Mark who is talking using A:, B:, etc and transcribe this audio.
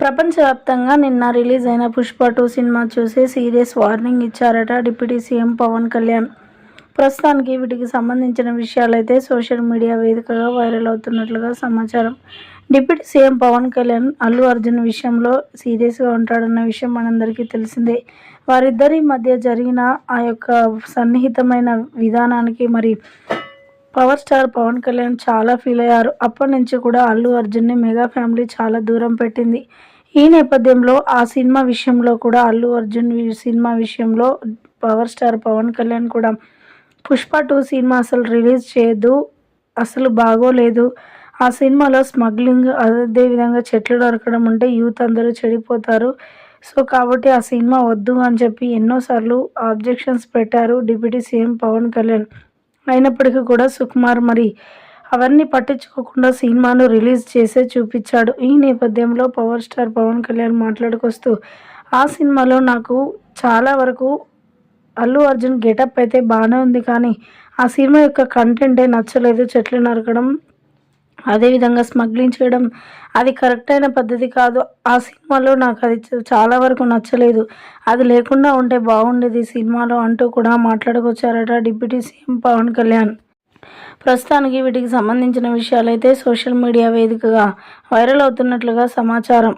A: ప్రపంచవ్యాప్తంగా నిన్న రిలీజ్ అయిన పుష్ప టూ సినిమా చూసి సీరియస్ వార్నింగ్ ఇచ్చారట డిప్యూటీ సీఎం పవన్ కళ్యాణ్. ప్రస్తుతానికి వీటికి సంబంధించిన విషయాలైతే సోషల్ మీడియా వేదికగా వైరల్ అవుతున్నట్లుగా సమాచారం. డిప్యూటీ సీఎం పవన్ కళ్యాణ్ అల్లు అర్జున్ విషయంలో సీరియస్గా ఉంటాడన్న విషయం మనందరికీ తెలిసిందే. వారిద్దరి మధ్య జరిగిన ఆ యొక్క సన్నిహితమైన విధానానికి మరి పవర్ స్టార్ పవన్ కళ్యాణ్ చాలా ఫీల్ అయ్యారు. అప్పటి నుంచి కూడా అల్లు అర్జున్ని మెగా ఫ్యామిలీ చాలా దూరం పెట్టింది. ఈ నేపథ్యంలో ఆ సినిమా విషయంలో కూడా అల్లు అర్జున్ సినిమా విషయంలో పవర్ స్టార్ పవన్ కళ్యాణ్ కూడా పుష్ప టూ సినిమా అసలు రిలీజ్ చేయదు అసలు బాగోలేదు. ఆ సినిమాలో స్మగ్లింగ్ అదేవిధంగా చెట్లు నరకడం ఉంటే యూత్ అందరూ చెడిపోతారు. సో కాబట్టి ఆ సినిమా వద్దు అని చెప్పి ఎన్నోసార్లు ఆబ్జెక్షన్స్ పెట్టారు డిప్యూటీ సీఎం పవన్ కళ్యాణ్. అయినప్పటికీ కూడా సుకుమార్ మరి అవన్నీ పట్టించుకోకుండా సినిమాను రిలీజ్ చేసే చూపించాడు. ఈ నేపథ్యంలో పవర్ స్టార్ పవన్ కళ్యాణ్ మాట్లాడుకొస్తూ ఆ సినిమాలో నాకు చాలా వరకు అల్లు అర్జున్ గెటప్ అయితే బాగానే ఉంది కానీ ఆ సినిమా యొక్క కంటెంటే నచ్చలేదు. చెట్లు నరకడం అదేవిధంగా స్మగ్లింగ్ చేయడం అది కరెక్ట్ అయిన పద్ధతి కాదు. ఆ సినిమాలో నాకు అది చాలా వరకు నచ్చలేదు. అది లేకుండా ఉంటే బాగుండేది సినిమాలో అంటూ కూడా మాట్లాడుకొచ్చారట డిప్యూటీ సీఎం పవన్ కళ్యాణ్. ప్రస్తుతానికి వీటికి సంబంధించిన విషయాలైతే సోషల్ మీడియా వేదికగా వైరల్ అవుతున్నట్లుగా సమాచారం.